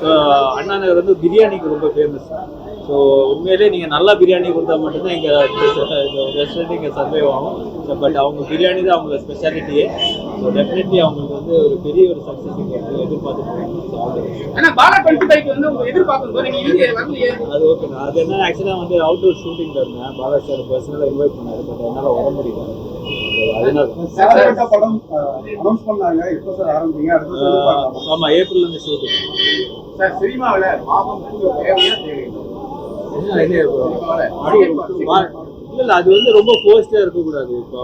So Anna Nagar வந்து பிரியாணிக்கு ரொம்ப ஃபேமஸ் ஸோ உண்மையிலே நீங்கள் நல்லா பிரியாணி கொடுத்தா மட்டும்தான் இங்கே ரெஸ்டாரண்ட் இங்கே சர்வே ஆகும் ஸோ பட் அவங்க பிரியாணி தான் அவங்களோட ஸ்பெஷாலிட்டியே ஸோ டெஃபினெட்லி அவங்களுக்கு வந்து ஒரு பெரிய ஒரு சக்ஸஸ் இங்கே வந்து வரலையே அது ஓகே நான் அது என்ன ஆக்சுவலாக வந்து அவுட்டோர் ஷூட்டிங்கில் இருந்தேன் பாலா சார் பர்சனலாக இன்வைட் பண்ணாரு பட் என்னால் வர முடியல படம் அனௌன்ஸ் பண்ணாங்க எப்போ சார் ஆரம்பிங்க அடுத்த சார் பார்க்கலாம் ஆமாம் ஏப்ரல்லேருந்து ஷூட்டிங் சார் சினிமாவில் பாவம் தேவையா பா- இல்ல இல்ல அது வந்து ரொம்ப ஃபோர்ஸ்டா இருக்கக்கூடாது. இப்போ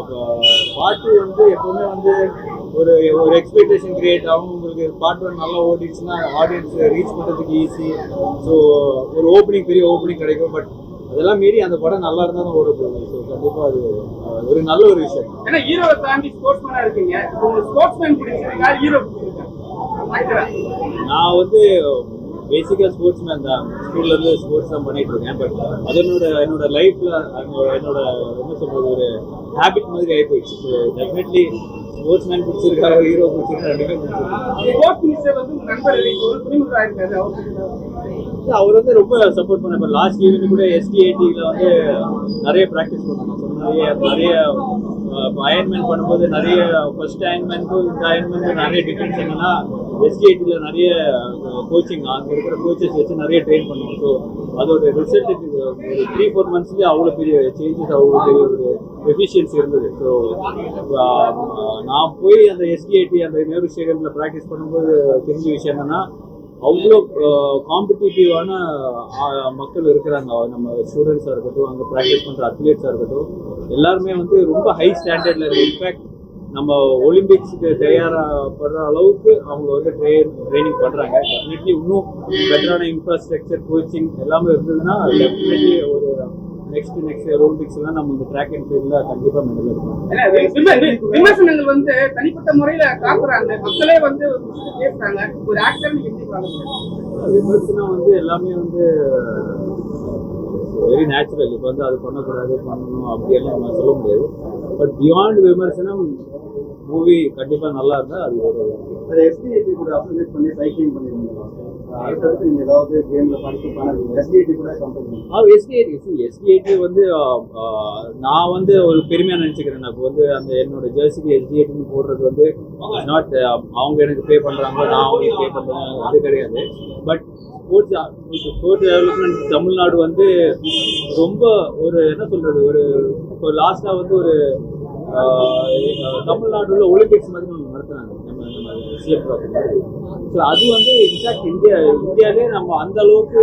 பாட்டு வந்து எப்பவுமே வந்து ஒரு ஒரு எக்ஸ்பெக்டேஷன் கிரியேட் ஆகும். உங்களுக்கு பாட்டு ஒன்று நல்லா ஓடிடுச்சுன்னா ஆடியன்ஸ் ரீச் பண்றதுக்கு ஈஸி ஸோ ஒரு ஓப்பனிங் பெரிய ஓப்பனிங் கிடைக்கும். பட் அதெல்லாம் மீறி அந்த படம் நல்லா இருந்தால் தான் ஓட போகுது ஸோ கண்டிப்பா அது ஒரு நல்ல ஒரு விஷயம். ஏன்னா ஹீரோவை தாண்டி ஸ்போர்ட்ஸ் மேனா இருக்கீங்க. இப்போ உங்களுக்கு ஸ்போர்ட்ஸ் மேன் பிடிச்சிருக்கா? ஹீரோ பிடிச்சிருக்கா நான் வந்து பேசிக்காக ஸ்போர்ட்ஸ் மேன் தான் ஸ்கூல்ல இருந்து ஸ்போர்ட்ஸ் தான் பண்ணிட்டு இருக்கேன். பட் அது என்னோட என்னோட லைஃப்ல என்னோட என்ன சொல்றது ஒரு ஹேபிட் மாதிரி ஆகி போயிடுச்சு ஸோ டெஃபினெட்லி ஸ்போர்ட்ஸ் மேன் பிடிச்சிருக்காரு ஹீரோ பிடிச்சிருக்கா ரெண்டுமே பிடிச்சிருக்கு. ஸ்போர்ட்ஸ் மினிஸ்டர் வந்து உங்க நண்பர் ஒரு துணிமுறை இருக்காரு அவருக்கு இல்ல, அவர் வந்து ரொம்ப சப்போர்ட் பண்ண இப்போ லாஸ்ட் ஈவெண்ட் கூட எஸ்டிஐடியில் வந்து நிறைய ப்ராக்டிஸ் So, நிறைய நிறைய அயன்மெண்ட் பண்ணும்போது நிறைய ஃபர்ஸ்ட் அயன்மெண்ட்டும் இந்த அயன்மெண்ட்டும் நிறைய டிஃப்ரென்ஸ் என்னன்னா எஸ்டிஐடியில் நிறைய கோச்சிங் அங்கே இருக்கிற கோச்சஸ் வச்சு நிறைய ட்ரெயின் பண்ணுவோம் ஸோ அதோட ரிசல்ட்டுக்கு ஒரு த்ரீ ஃபோர் மந்த்ஸ்லேயே அவ்வளோ பெரிய சேஞ்சஸ் அவ்வளோ பெரிய ஒரு எஃபிஷியன்சி இருந்தது. ஸோ நான் போய் அந்த எஸ்டிஐடி அந்த நேரு ஸ்டேடியமில் ப்ராக்டிஸ் பண்ணும்போது தெரிஞ்ச விஷயம் என்னன்னா அவ்வளோ காம்படிட்டிவான மக்கள் இருக்கிறாங்க. நம்ம ஸ்டூடெண்ட்ஸாக இருக்கட்டும் அங்கே ப்ராக்டிஸ் பண்ணுற அத்லீட்ஸாக இருக்கட்டும் எல்லாருமே வந்து ரொம்ப ஹை ஸ்டாண்டர்டில் இருக்குது இன்ஃபேக்ட் நம்ம ஒலிம்பிக்ஸுக்கு தயாராகப்படுற அளவுக்கு அவங்க வந்து ட்ரெயின் ட்ரைனிங் பண்ணுறாங்க டெஃபினெட்லி இன்னும் பெட்டரான இன்ஃப்ராஸ்ட்ரக்சர் கோச்சிங் எல்லாமே இருந்ததுன்னா டெஃபினெட்லி ஒரு நெக்ஸ்ட் நெக்ஸ்ட் ஒலிம்பிக்ஸ்லாம் நம்ம இந்த ட்ராக் அண்ட் ஃபீல்டில் கண்டிப்பாக மெடல் வி- விமர்சனங்கள் வந்து தனிப்பட்ட முறையில காக்குறாங்க மக்களே வந்து பேசுறாங்க. ஒரு ஆக்டர் விமர்சனம் வந்து எல்லாமே வந்து வெரி நேச்சுரல் இப்போ வந்து அது பண்ணக்கூடாது பண்ணணும் அப்படியெல்லாம் நம்ம சொல்ல முடியாது. பட் பியாண்ட் விமர்சனம் மூவி கண்டிப்பாக நல்லா இருந்தால் அது ஒரு சார் எஸ்டிஐடி கூட அசோசியேட் பண்ணி சைக்கிளிங் பண்ணிருந்தீங்களா அடுத்தடுத்து நீங்க ஏதாவது கேம்ல பார்ட்டிசிபேட் பண்ண எஸ்டிஐடி கூட கம்பெனி ஆ எஸ்டிஐடி எஸ்டிஐடி வந்து நான் வந்து ஒரு பெருமையாக நினச்சிக்கிறேன். நான் இப்போ வந்து அந்த என்னோட ஜெர்சிக்கு எஸ்டிஐடின்னு போடுறது வந்து நாட் அவங்க எனக்கு பே பண்ணுறாங்க நான் அவங்களுக்கு பே பண்ணுறேன் அது கிடையாது. But sports sports development Tamil Nadu வந்து ரொம்ப ஒரு என்ன சொல்கிறது ஒரு இப்போ லாஸ்ட்டாக வந்து ஒரு தமிழ்நாடுல ஒலிம்பிக்ஸ் மாதிரி ஒன்று நடத்துனாங்க நம்ம நம்ம சிஎம் ஸோ அது வந்து இன்ஃபேக்ட் இந்தியா இந்தியாவிலே நம்ம அந்த அளவுக்கு